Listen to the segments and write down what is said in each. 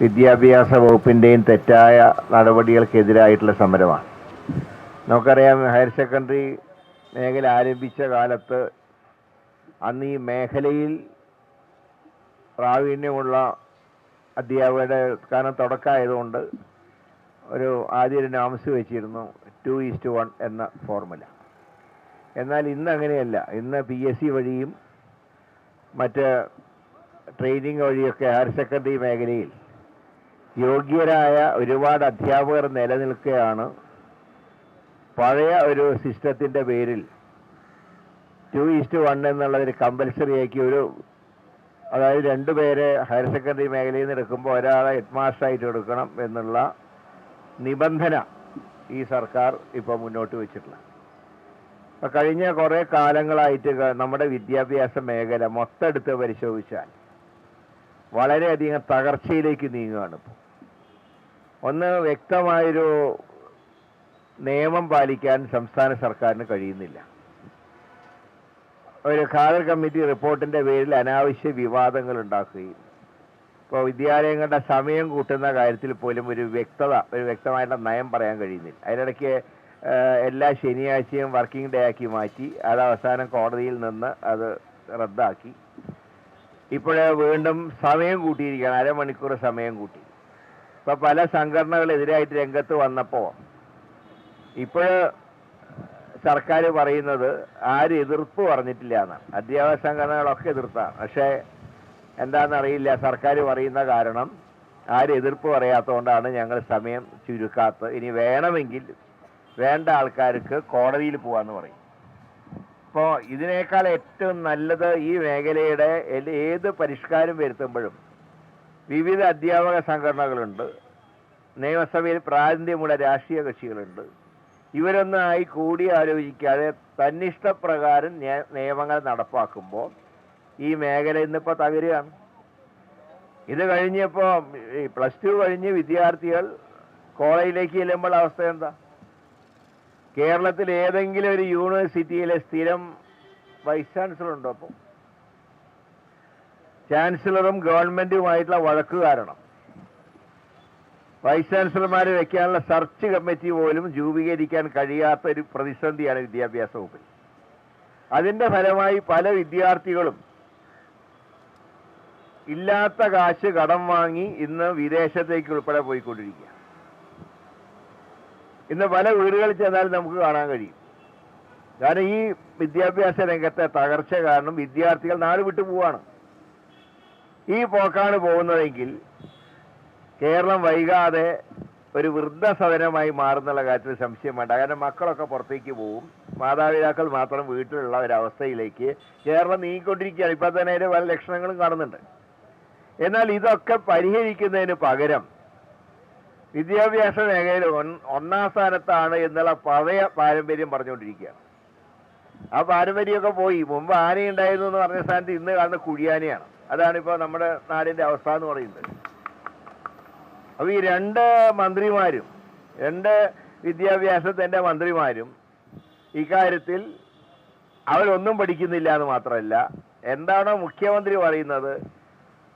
വിദ്യാഭ്യാസ വകുപ്പിന്റെയും തെറ്റായ നടപടികൾക്കെതിരായിട്ടുള്ള സമരമാണ്. നമുക്കറിയാം ഹയർ സെക്കൻഡറി മേഖല ആരംഭിച്ച കാലത്ത് അന്ന് ഈ മേഖലയിൽ പ്രാവീണ്യമുള്ള അധ്യാപകരുടെ കാരണം തുടക്കമായതുകൊണ്ട് ഒരു ആദ്യ ഒരു നാമസ് വെച്ചിരുന്നു ടു ഈസ്റ്റ് വൺ എന്ന ഫോർമുല എന്നാൽ ഇന്ന് അങ്ങനെയല്ല. ഇന്ന് പി എസ് സി വഴിയും മറ്റ് ട്രെയിനിങ് വഴിയൊക്കെ ഹയർ സെക്കൻഡറി മേഖലയിൽ യോഗ്യരായ ഒരുപാട് അധ്യാപകർ നിലനിൽക്കുകയാണ്. പഴയ ഒരു സിസ്റ്റത്തിന്റെ പേരിൽ ടു ഈസ്റ്റ് വൺ എന്നുള്ളതൊരു കമ്പൽസറി ആക്കി ഒരു അതായത് രണ്ടുപേരെ ഹയർ സെക്കൻഡറി മേഖലയിൽ നിന്ന് എടുക്കുമ്പോൾ ഒരാളെ ഹെഡ് മാസ്റ്ററായിട്ട് എടുക്കണം എന്നുള്ള നിബന്ധന ഈ സർക്കാർ ഇപ്പോൾ മുന്നോട്ട് വെച്ചിട്ടുള്ള. അപ്പോൾ കഴിഞ്ഞ കുറേ കാലങ്ങളായിട്ട് നമ്മുടെ വിദ്യാഭ്യാസ മേഖല മൊത്തം എടുത്ത് പരിശോധിച്ചാൽ വളരെയധികം തകർച്ചയിലേക്ക് നീങ്ങുകയാണ് ഇപ്പോൾ. ഒന്ന് വ്യക്തമായൊരു നിയമം പാലിക്കാൻ സംസ്ഥാന സർക്കാരിന് കഴിയുന്നില്ല. ഒരു ഖാദർ കമ്മിറ്റി റിപ്പോർട്ടിന്റെ പേരിൽ അനാവശ്യ വിവാദങ്ങൾ ഉണ്ടാക്കുകയും ഇപ്പോൾ വിദ്യാലയങ്ങളുടെ സമയം കൂട്ടുന്ന കാര്യത്തിൽ പോലും ഒരു വ്യക്തത ഒരു വ്യക്തമായിട്ടുള്ള നയം പറയാൻ കഴിയുന്നില്ല. അതിനിടയ്ക്ക് എല്ലാ ശനിയാഴ്ചയും വർക്കിംഗ് ഡേ ആക്കി മാറ്റി അത് അവസാനം കോടതിയിൽ നിന്ന് അത് റദ്ദാക്കി. ഇപ്പോഴേ വീണ്ടും സമയം കൂട്ടിയിരിക്കുകയാണ് അരമണിക്കൂർ സമയം കൂട്ടി. ഇപ്പോൾ പല സംഘടനകളെതിരായിട്ട് രംഗത്ത് വന്നപ്പോൾ ഇപ്പോൾ സർക്കാർ പറയുന്നത് ആരും എതിർപ്പ് പറഞ്ഞിട്ടില്ല എന്നാണ് അധ്യാപക സംഘടനകളൊക്കെ എതിർത്താണ്. പക്ഷേ എന്താണെന്നറിയില്ല സർക്കാർ പറയുന്ന കാരണം ആരും എതിർപ്പ് പറയാത്തതുകൊണ്ടാണ് ഞങ്ങൾ സമയം ചുരുക്കാത്തത് ഇനി വേണമെങ്കിൽ വേണ്ട ആൾക്കാർക്ക് കോടതിയിൽ പോകാമെന്ന് പറയും. അപ്പോൾ ഇതിനേക്കാൾ ഏറ്റവും നല്ലത് ഈ മേഖലയുടെ ഏത് പരിഷ്കാരം വരുത്തുമ്പോഴും വിവിധ അധ്യാപക സംഘടനകളുണ്ട്. നിയമസഭയിൽ പ്രാതിനിധ്യമുള്ള രാഷ്ട്രീയ കക്ഷികളുണ്ട്. ഇവരൊന്നായി കൂടി ആലോചിക്കാതെ തന്നിഷ്ടപ്രകാരം നിയമങ്ങൾ നടപ്പാക്കുമ്പോൾ ഈ മേഖല ഇന്നിപ്പോൾ തകരുകയാണ്. ഇത് കഴിഞ്ഞപ്പോൾ ഈ പ്ലസ് ടു കഴിഞ്ഞ് വിദ്യാർത്ഥികൾ കോളേജിലേക്ക് ചെല്ലുമ്പോൾ അവസ്ഥ എന്താ? കേരളത്തിൽ ഏതെങ്കിലും ഒരു യൂണിവേഴ്സിറ്റിയിലെ സ്ഥിരം വൈസ് ചാൻസലർ ഉണ്ടോ അപ്പോൾ? ചാൻസലറും ഗവൺമെന്റുമായിട്ടുള്ള വഴക്ക് കാരണം. വൈസ് ചാൻസലർമാരെ വയ്ക്കാനുള്ള സെർച്ച് കമ്മിറ്റി പോലും രൂപീകരിക്കാൻ കഴിയാത്ത ഒരു പ്രതിസന്ധിയാണ് വിദ്യാഭ്യാസ വകുപ്പിൽ അതിന്റെ ഫലമായി പല വിദ്യാർത്ഥികളും ഇല്ലാത്ത കാശ് കടം വാങ്ങി ഇന്ന് വിദേശത്തേക്ക് ഉൾപ്പെടെ പോയിക്കൊണ്ടിരിക്കുക ഇന്ന് പല വീടുകളിൽ ചെന്നാൽ നമുക്ക് കാണാൻ കഴിയും. കാരണം ഈ വിദ്യാഭ്യാസ രംഗത്തെ തകർച്ച കാരണം വിദ്യാർത്ഥികൾ നാട് വിട്ടു പോവാണ്. ഈ പോക്കാണ് പോകുന്നതെങ്കിൽ കേരളം വൈകാതെ ഒരു വൃദ്ധസദനമായി മാറുന്നുള്ള കാര്യത്തിൽ സംശയം വേണ്ട. കാരണം മക്കളൊക്കെ പുറത്തേക്ക് പോവും. മാതാപിതാക്കൾ മാത്രം വീട്ടിലുള്ള ഒരവസ്ഥയിലേക്ക് കേരളം നീങ്ങിക്കൊണ്ടിരിക്കുകയാണ്. ഇപ്പം തന്നെ അതിന്റെ പല ലക്ഷണങ്ങളും കാണുന്നുണ്ട്. എന്നാൽ ഇതൊക്കെ പരിഹരിക്കുന്നതിന് പകരം വിദ്യാഭ്യാസ മേഖലയിൽ ഒന്നാം സ്ഥാനത്താണ് എന്നുള്ള പഴയ പാരമ്പര്യം പറഞ്ഞുകൊണ്ടിരിക്കുകയാണ്. ആ പാരമ്പര്യമൊക്കെ പോയി. മുമ്പ് ആനയുണ്ടായിരുന്നു എന്ന് പറഞ്ഞ സ്ഥാനത്ത് ഇന്ന് കാണുന്ന കുഴിയാനയാണ്. അതാണ് ഇപ്പോൾ നമ്മുടെ നാടിന്റെ അവസ്ഥ എന്ന് പറയുന്നത്. അപ്പോൾ ഈ രണ്ട് മന്ത്രിമാരും രണ്ട് വിദ്യാഭ്യാസത്തിന്റെ മന്ത്രിമാരും ഇക്കാര്യത്തിൽ അവരൊന്നും പഠിക്കുന്നില്ല എന്ന് മാത്രമല്ല എന്താണോ മുഖ്യമന്ത്രി പറയുന്നത്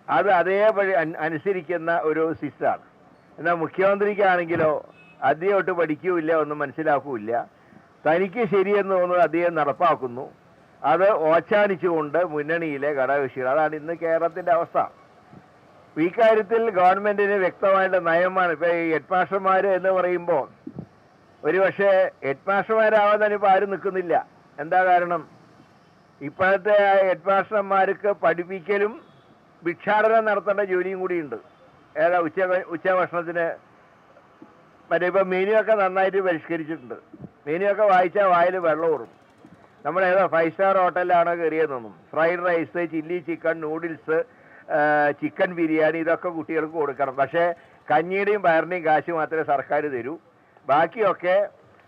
അത് അതേപടി അനുസരിക്കുന്ന ഒരു സിസ്റ്റാണ് എന്നാൽ മുഖ്യമന്ത്രിക്കാണെങ്കിലോ അദ്ദേഹം ഒട്ട് പഠിക്കൂല്ല ഒന്നും മനസ്സിലാക്കൂല്ല. തനിക്ക് ശരിയെന്ന് തോന്നുന്നത് അദ്ദേഹം നടപ്പാക്കുന്നു. അത് ഓച്ചാനിച്ചുകൊണ്ട് മുന്നണിയിലെ ഘടകകക്ഷികൾ. അതാണ് ഇന്ന് കേരളത്തിന്റെ അവസ്ഥ. ഈ കാര്യത്തിൽ ഗവൺമെന്റിന് വ്യക്തമായിട്ട് നയമാണ്. ഇപ്പൊ ഈ ഹെഡ് മാസ്റ്റർമാർ എന്ന് പറയുമ്പോൾ ഒരുപക്ഷെ ഹെഡ് മാസ്റ്റർമാരാവാൻ തന്നെ ഇപ്പോൾ ആരും നിൽക്കുന്നില്ല. എന്താ കാരണം? ഇപ്പോഴത്തെ ഹെഡ് മാസ്റ്റർമാർക്ക് പഠിപ്പിക്കലും ഭിക്ഷാടനം നടത്തേണ്ട ജോലിയും കൂടിയുണ്ട്. ഏതാ ഉച്ച ഉച്ചഭക്ഷണത്തിന് മറ്റേ ഇപ്പോൾ മെനുവൊക്കെ നന്നായിട്ട് പരിഷ്കരിച്ചിട്ടുണ്ട്. മെനുവൊക്കെ വായിച്ചാൽ വായിൽ വെള്ളം ഊറും. നമ്മൾ ഏതാ ഫൈവ് സ്റ്റാർ ഹോട്ടലിലാണ് കയറിയതെന്നും fried rice chilli chicken noodles chicken biryani ഇതൊക്കെ കുട്ടികൾക്ക് കൊടുക്കണം. പക്ഷേ കഞ്ഞിയുടെയും പയറിന്റെയും കാശ് മാത്രമേ സർക്കാർ തരൂ. ബാക്കിയൊക്കെ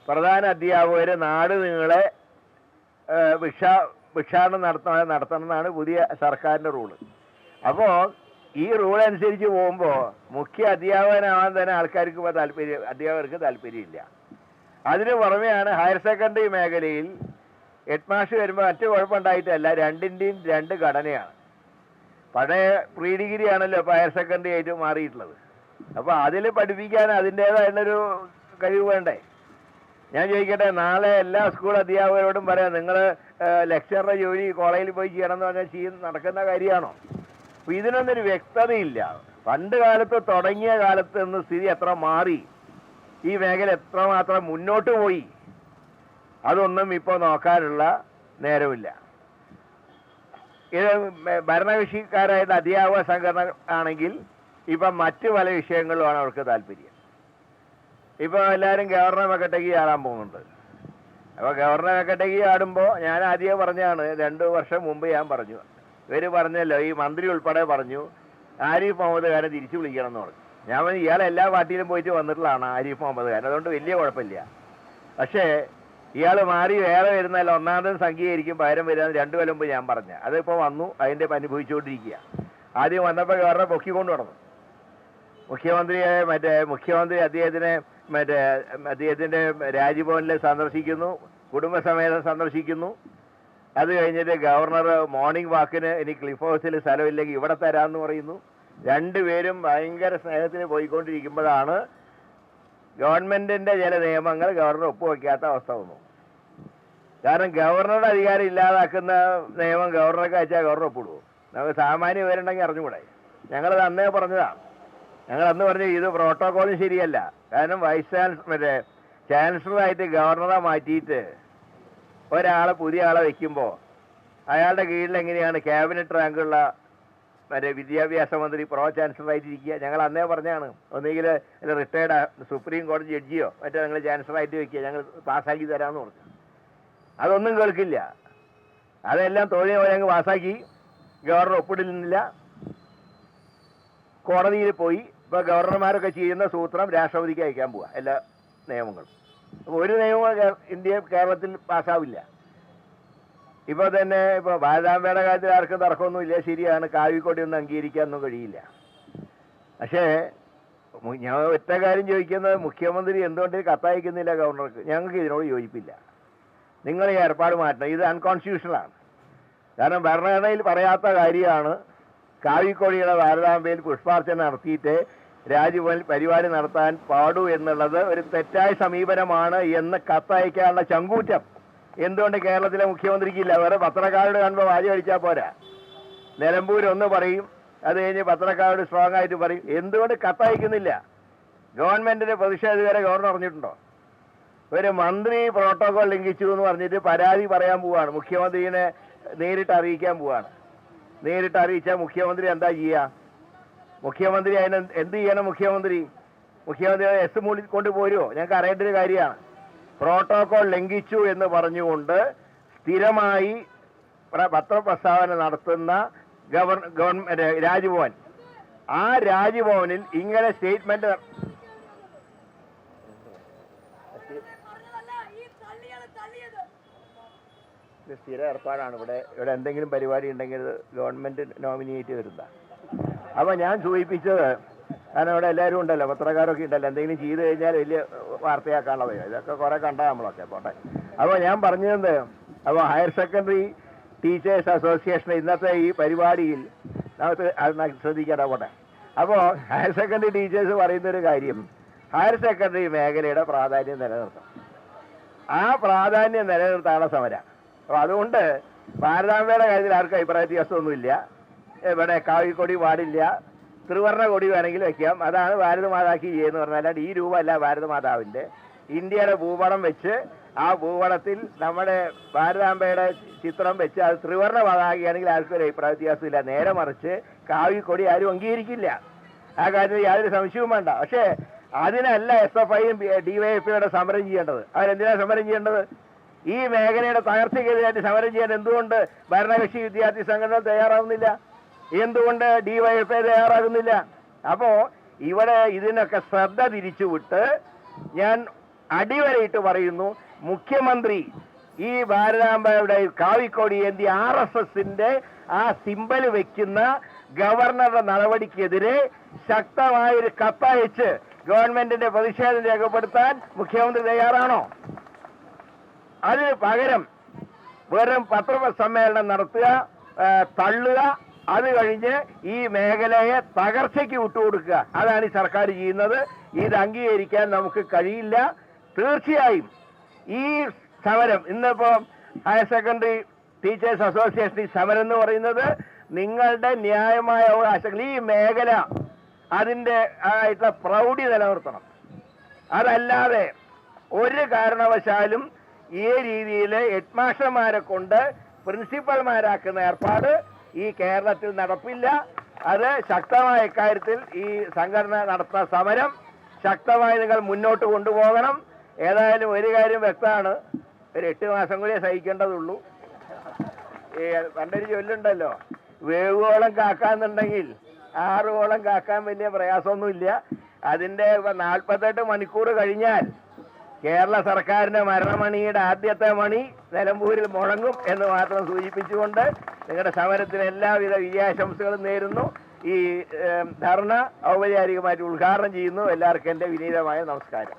പ്രധാന അധ്യാപകർ നാട് നിങ്ങളെ ഭിക്ഷ ഭിക്ഷാടനം നടത്തണം നടത്തണം എന്നാണ് പുതിയ സർക്കാരിന്റെ റൂൾ അപ്പോൾ ഈ റൂൾ അനുസരിച്ച് പോകുമ്പോൾ മുഖ്യ അധ്യാപകനാവാൻ തന്നെ ആൾക്കാർക്ക് താല്പര്യം അധ്യാപകർക്ക് താല്പര്യമില്ല. അതിന് പുറമെയാണ് ഹയർ സെക്കൻഡറി മേഖലയിൽ ഹെഡ് മാസ്റ്റർ വരുമ്പോൾ മറ്റു കുഴപ്പമുണ്ടായിട്ടല്ല. രണ്ടിന്റെയും രണ്ട് ഘടനയാണ്. പഴയ പ്രീ ഡിഗ്രി ആണല്ലോ ഇപ്പോൾ ഹയർ സെക്കൻഡറി ആയിട്ട് മാറിയിട്ടുള്ളത്. അപ്പോൾ അതിൽ പഠിപ്പിക്കാൻ അതിന്റേതായുള്ളൊരു കഴിവ് വേണ്ടേ? ഞാൻ ചോദിക്കട്ടെ നാളെ എല്ലാ സ്കൂൾ അധ്യാപകരോടും പറയാം നിങ്ങൾ ലെക്ചറുടെ ജോലി കോളേജിൽ പോയി ചെയ്യണം എന്ന് പറഞ്ഞാൽ ചെയ്യും നടക്കുന്ന കാര്യമാണോ? അപ്പോൾ ഇതിനൊന്നൊരു വ്യക്തതയില്ല. പണ്ട് കാലത്ത് തുടങ്ങിയ കാലത്ത് നിന്ന് സ്ഥിതി എത്ര മാറി? ഈ മേഖല എത്രമാത്രം മുന്നോട്ട് പോയി? അതൊന്നും ഇപ്പോൾ നോക്കാനുള്ള നേരമില്ല. ഇത് ഭരണകക്ഷിക്കാരായത് അധ്യാപക സംഘടന ആണെങ്കിൽ ഇപ്പം മറ്റു പല വിഷയങ്ങളിലുമാണ് അവർക്ക് താല്പര്യം. ഇപ്പോൾ എല്ലാവരും ഗവർണർ മെക്കട്ടേക്ക് ചാടാൻ പോകുന്നുണ്ട്. അപ്പോൾ ഗവർണർ മെക്കട്ടേക്ക് ചാടുമ്പോൾ ഞാൻ ആദ്യം പറഞ്ഞാണ് രണ്ട് വർഷം മുമ്പ് ഞാൻ പറഞ്ഞു. ഇവർ പറഞ്ഞല്ലോ ഈ മന്ത്രി ഉൾപ്പെടെ പറഞ്ഞു ആരിഫ് മുഹമ്മദ് ഖാനെ തിരിച്ചു വിളിക്കണം എന്ന് പറഞ്ഞു. ഞാൻ ഇയാൾ എല്ലാ പാർട്ടിയിലും പോയിട്ട് വന്നിട്ടുള്ളതാണ് ആരിഫ് മുഹമ്മദ് ഖാൻ അതുകൊണ്ട് വലിയ കുഴപ്പമില്ല. പക്ഷേ ഇയാൾ മാറി വേറെ വരുന്നതല്ല. ഒന്നാമതും സംഖ്യയായിരിക്കും പകരം വരാൻ രണ്ടു കൊല്ലം മുമ്പ് ഞാൻ പറഞ്ഞ. അതിപ്പോൾ വന്നു ഇപ്പം അനുഭവിച്ചുകൊണ്ടിരിക്കുക ആദ്യം വന്നപ്പോൾ ഗവർണർ പൊക്കിക്കൊണ്ട് നടന്നു. മുഖ്യമന്ത്രിയെ മറ്റേ മുഖ്യമന്ത്രി അദ്ദേഹത്തിനെ മറ്റേ അദ്ദേഹത്തിന്റെ രാജ്ഭവനിൽ സന്ദർശിക്കുന്നു കുടുംബസമേതം സന്ദർശിക്കുന്നു. അത് കഴിഞ്ഞിട്ട് ഗവർണർ മോർണിംഗ് വാക്കിന് ഇനി ക്ലിഫ് ഹൗസിൽ സ്ഥലമില്ലെങ്കിൽ ഇവിടെ തരാമെന്ന് പറയുന്നു. രണ്ടുപേരും ഭയങ്കര സ്നേഹത്തിന് പോയിക്കൊണ്ടിരിക്കുമ്പോഴാണ് ഗവൺമെന്റിന്റെ ചില നിയമങ്ങൾ ഗവർണർ ഒപ്പുവെക്കാത്ത അവസ്ഥ വന്നു. കാരണം ഗവർണറുടെ അധികാരം ഇല്ലാതാക്കുന്ന നിയമം ഗവർണർക്ക് അയച്ചാൽ ഗവർണർ ഒപ്പിടുവോ? നമുക്ക് സാമാന്യ വിവരമുണ്ടെങ്കിൽ അറിഞ്ഞുകൂടെ? ഞങ്ങളത് അന്നേ പറഞ്ഞതാണ് ഞങ്ങൾ അന്ന് പറഞ്ഞു ഇത് പ്രോട്ടോകോളും ശരിയല്ല. കാരണം വൈസ് ചാൻസലർ മറ്റേ ചാൻസലറായിട്ട് ഗവർണറെ മാറ്റിയിട്ട് ഒരാളെ പുതിയ ആളെ വയ്ക്കുമ്പോൾ അയാളുടെ കീഴിൽ എങ്ങനെയാണ് ക്യാബിനറ്റ് റാങ്കുള്ള മറ്റേ വിദ്യാഭ്യാസ മന്ത്രി പ്രോ ചാൻസലറായിട്ട് ഇരിക്കുക ഞങ്ങൾ അന്നേ പറഞ്ഞാണ് ഒന്നുകിൽ റിട്ടയർഡ് സുപ്രീം കോടതി ജഡ്ജിയോ മറ്റോ ഞങ്ങൾ ചാൻസലറായിട്ട് വയ്ക്കുക ഞങ്ങൾ പാസ്സാക്കി തരാമെന്ന് പറഞ്ഞു. അതൊന്നും കേൾക്കില്ല. അതെല്ലാം തൊഴിൽ പോലെ അങ്ങ് പാസ്സാക്കി ഗവർണർ ഒപ്പിടുന്നില്ല. കോടതിയിൽ പോയി ഇപ്പോൾ ഗവർണർമാരൊക്കെ ചെയ്യുന്ന സൂത്രം രാഷ്ട്രപതിക്ക് അയക്കാൻ പോവുക എല്ലാ നിയമങ്ങളും. അപ്പോൾ ഒരു നിയമവും ഇന്ത്യ കേരളത്തിൽ പാസ്സാവില്ല. ഇപ്പോൾ തന്നെ ഇപ്പോൾ ഭാരതാംബയുടെ കാര്യത്തിൽ ആർക്കും തർക്കമൊന്നുമില്ല ശരിയാണ്. ഒന്നും അംഗീകരിക്കാനൊന്നും കഴിയില്ല. പക്ഷേ ഞാൻ ഒറ്റ കാര്യം ചോദിക്കുന്നത് മുഖ്യമന്ത്രി എന്തുകൊണ്ട് കത്തയക്കുന്നില്ല ഗവർണർക്ക്? ഞങ്ങൾക്ക് ഇതിനോട് യോജിപ്പില്ല. നിങ്ങൾ ഈ ഏർപ്പാട് മാറ്റണം. ഇത് അൺകോൺസ്റ്റിറ്റ്യൂഷണലാണ് കാരണം ഭരണഘടനയിൽ പറയാത്ത കാര്യമാണ് കാവിക്കോഴിയുടെ ഭാരതാംബയിൽ പുഷ്പാർച്ചന നടത്തിയിട്ട് രാജ്ഭവനിൽ പരിപാടി നടത്താൻ പാടൂ എന്നുള്ളത് ഒരു തെറ്റായ സമീപനമാണ് എന്ന് കത്തയക്കാനുള്ള ചങ്കൂറ്റം. എന്തുകൊണ്ട് കേരളത്തിലെ മുഖ്യമന്ത്രിക്കില്ല വേറെ പത്രക്കാരോട് കാണുമ്പോൾ വാരി കഴിച്ചാൽ പോരാ. നിലമ്പൂർ ഒന്ന് പറയും അത് കഴിഞ്ഞ് പത്രക്കാരോട് സ്ട്രോങ് ആയിട്ട് പറയും. എന്തുകൊണ്ട് കത്തയക്കുന്നില്ല? ഗവൺമെന്റിന്റെ പ്രതിഷേധകരെ ഗവർണർ അറിഞ്ഞിട്ടുണ്ടോ? ഒരു മന്ത്രി പ്രോട്ടോകോൾ ലംഘിച്ചു എന്ന് പറഞ്ഞിട്ട് പരാതി പറയാൻ പോവാണ്. മുഖ്യമന്ത്രിനെ നേരിട്ട് അറിയിക്കാൻ പോവാണ്. നേരിട്ട് അറിയിച്ചാൽ മുഖ്യമന്ത്രി എന്താ ചെയ്യുക മുഖ്യമന്ത്രി അതിന് എന്ത് ചെയ്യണം മുഖ്യമന്ത്രി? മുഖ്യമന്ത്രി എസ് മൂടി കൊണ്ട് പോരുമോ ഞങ്ങൾക്ക് അറിയേണ്ട ഒരു കാര്യമാണ്. പ്രോട്ടോകോൾ ലംഘിച്ചു എന്ന് പറഞ്ഞുകൊണ്ട് സ്ഥിരമായി പ്ര- പത്രപ്രസ്താവന നടത്തുന്ന ഗവർ ഗവൺമെന്റ് രാജ്ഭവൻ. ആ രാജ്ഭവനിൽ ഇങ്ങനെ സ്റ്റേറ്റ്മെന്റ് സ്ഥിര ഏർപ്പാടാണ്. ഇവിടെ ഇവിടെ എന്തെങ്കിലും പരിപാടി ഉണ്ടെങ്കിൽ ഗവൺമെന്റ് നോമിനേറ്റ് വരുന്ന അപ്പോൾ ഞാൻ സൂചിപ്പിച്ചത് കാരണം ഇവിടെ എല്ലാവരും ഉണ്ടല്ലോ പത്രക്കാരൊക്കെ ഉണ്ടല്ലോ. എന്തെങ്കിലും ചെയ്തു കഴിഞ്ഞാൽ വലിയ വാർത്തയാക്കാനുള്ളതോ ഇതൊക്കെ കുറേ കണ്ട നമ്മളൊക്കെ. പോട്ടെ. അപ്പോൾ ഞാൻ പറഞ്ഞത് അപ്പോൾ ഹയർ സെക്കൻഡറി ടീച്ചേഴ്സ് അസോസിയേഷൻ ഇന്നത്തെ ഈ പരിപാടിയിൽ നമുക്ക് ശ്രദ്ധിക്കാതെ പോട്ടെ. അപ്പോൾ ഹയർ സെക്കൻഡറി ടീച്ചേഴ്സ് പറയുന്ന ഒരു കാര്യം ഹയർ സെക്കൻഡറി മേഖലയുടെ പ്രാധാന്യം നിലനിർത്തണം ആ പ്രാധാന്യം നിലനിർത്താനുള്ള സമരം. അപ്പോൾ അതുകൊണ്ട് ഭാരതാംബയുടെ കാര്യത്തിൽ ആർക്കും അഭിപ്രായ വ്യത്യാസമൊന്നുമില്ല. ഇവിടെ കാവിക്കൊടി പാടില്ല. ത്രിവർണ കൊടി വേണമെങ്കിൽ വെക്കാം. അതാണ് ഭാരതമാതാക്കി എന്ന് പറഞ്ഞാൽ ഈ രൂപമല്ല ഭാരതമാതാവിന്റെ ഇന്ത്യയുടെ ഭൂപടം വെച്ച് ആ ഭൂപടത്തിൽ നമ്മുടെ ഭാരതാംബയുടെ ചിത്രം വെച്ച് അത് ത്രിവർണ പതാകയാണെങ്കിൽ ആർക്കും ഒരു അഭിപ്രായ വ്യത്യാസമില്ല. നേരെ മറിച്ച് കാവിക്കൊടി ആരും അംഗീകരിക്കില്ല. ആ കാര്യത്തിൽ യാതൊരു സംശയവും വേണ്ട. പക്ഷേ അതിനല്ല എസ് എഫ് ഐയും ഡിവൈഎഫ്ഐയുടെ സമരം ചെയ്യേണ്ടത്. അവരെന്തിനാണ് സമരം ചെയ്യേണ്ടത്? ഈ മേഖലയുടെ തകർച്ചയ്ക്കെതിരായിട്ട് സമരം ചെയ്യാൻ എന്തുകൊണ്ട് ഭരണകക്ഷി വിദ്യാർത്ഥി സംഘടന തയ്യാറാകുന്നില്ല എന്തുകൊണ്ട് ഡിവൈഎഫ്ഐ തയ്യാറാകുന്നില്ല? അപ്പോ ഇവിടെ ഇതിനൊക്കെ ശ്രദ്ധ തിരിച്ചുവിട്ട് ഞാൻ അടിവരയിട്ട് പറയുന്നു മുഖ്യമന്ത്രി ഈ ഭാരതാംബയുടെ കാവിക്കോടി എന്തി ആർ എസ് എസിന്റെ ആ സിമ്പൽ വെക്കുന്ന ഗവർണറുടെ നടപടിക്കെതിരെ ശക്തമായൊരു കത്തയച്ച് ഗവൺമെന്റിന്റെ പ്രതിഷേധം രേഖപ്പെടുത്താൻ മുഖ്യമന്ത്രി തയ്യാറാണോ? അതിന് പകരം വെറും പത്രസമ്മേളനം നടത്തുക തള്ളുക അത് കഴിഞ്ഞ് ഈ മേഖലയെ തകർച്ചയ്ക്ക് വിട്ടുകൊടുക്കുക. അതാണ് ഈ സർക്കാർ ചെയ്യുന്നത്. ഇത് അംഗീകരിക്കാൻ നമുക്ക് കഴിയില്ല. തീർച്ചയായും ഈ സമരം ഇന്നിപ്പോ ഹയർ സെക്കൻഡറി ടീച്ചേഴ്സ് അസോസിയേഷൻ ഈ സമരം എന്ന് പറയുന്നത് നിങ്ങളുടെ ന്യായമായ അവകാശങ്ങൾ ഈ മേഖല അതിന്റെ ആയിട്ടുള്ള പ്രൗഢി നിലനിർത്തണം. അതല്ലാതെ ഒരു കാരണവശാലും ഈ രീതിയിൽ ഹെഡ്മാസ്റ്റർമാരെ കൊണ്ട് പ്രിൻസിപ്പൽമാരാക്കുന്ന ഏർപ്പാട് ഈ കേരളത്തിൽ നടപ്പില്ല. അത് ശക്തമായ ഇക്കാര്യത്തിൽ ഈ സംഘടന നടത്തുന്ന സമരം ശക്തമായി നിങ്ങൾ മുന്നോട്ട് കൊണ്ടുപോകണം. ഏതായാലും ഒരു കാര്യം വ്യക്തമാണ്. ഒരു എട്ട് മാസം കൂടി സഹിക്കേണ്ടതുള്ളൂ. പണ്ടൊരു ചൊല്ലുണ്ടല്ലോ വേവുകോളം കാക്കാന്നുണ്ടെങ്കിൽ ആറുകോളം കാക്കാൻ വലിയ പ്രയാസമൊന്നുമില്ല. അതിന്റെ നാൽപ്പത്തെട്ട് മണിക്കൂർ കഴിഞ്ഞാൽ കേരള സർക്കാരിന്റെ മരണമണിയുടെ ആദ്യത്തെ മണി നിലമ്പൂരിൽ മുഴങ്ങും എന്ന് മാത്രം സൂചിപ്പിച്ചുകൊണ്ട് നിങ്ങളുടെ സമരത്തിന് എല്ലാവിധ വിജയാശംസകളും നേരുന്നു. ഈ ധർണ ഔപചാരികമായിട്ട് ഉദ്ഘാടനം ചെയ്യുന്നു. എല്ലാവർക്കും എന്റെ വിനീതമായ നമസ്കാരം.